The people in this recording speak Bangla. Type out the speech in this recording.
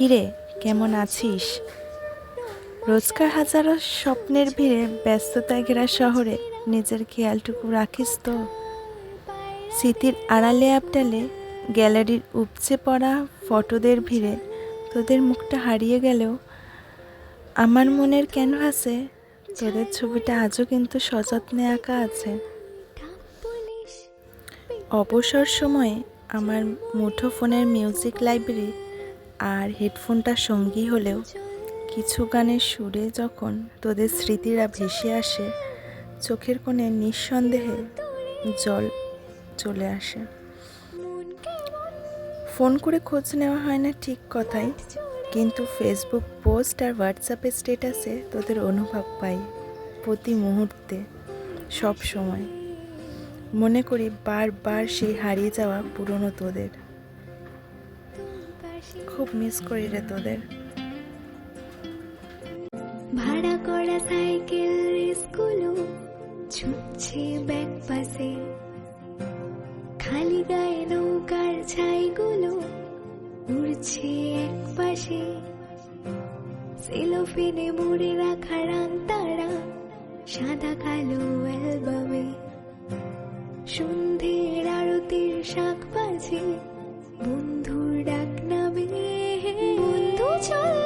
কিরে, কেমন আছিস? রোজকার হাজারো স্বপ্নের ভিড়ে ব্যস্ততায় ঘেরা শহরে নিজের খেয়ালটুকু রাখিস তো। স্মৃতির আড়ালে আবডালে গ্যালারির উপচে পড়া ফটোদের ভিড়ে তোদের মুখটা হারিয়ে গেলেও আমার মনের ক্যানভাসে তোদের ছবিটা আজও কিন্তু সযত্নে আঁকা আছে। অবসর সময়ে আমার মুঠো ফোনের মিউজিক লাইব্রেরি আর হেডফোনটা সঙ্গী হলেও কিছু গানের সুরে যখন তোদের স্মৃতিরা ভেসে আসে, চোখের কোণে নিঃসন্দেহে জল চলে আসে। ফোন করে খোঁজ নেওয়া হয় না ঠিক কথাই, কিন্তু ফেসবুক পোস্ট আর হোয়াটসঅ্যাপে স্টেটাসে তোদের অনুভব পাই প্রতি মুহূর্তে, সব সময়। মনে করি বারবার সেই হারিয়ে যাওয়া পুরনো তোদের। খুব মিস করি রে তোদের। ভাড়া করা সাইকেল রেসগুলো ছুটছে ব্যাক পাশে খালি গায়ে নৌকার ছাইগুলো উড়ছে এক পাশে সেলোফেনে মুড়ে রাখা রান তারা সাদা কালো অ্যালবামে। সন্ধ্যের আরতির শাক বাজে বন্ধু চল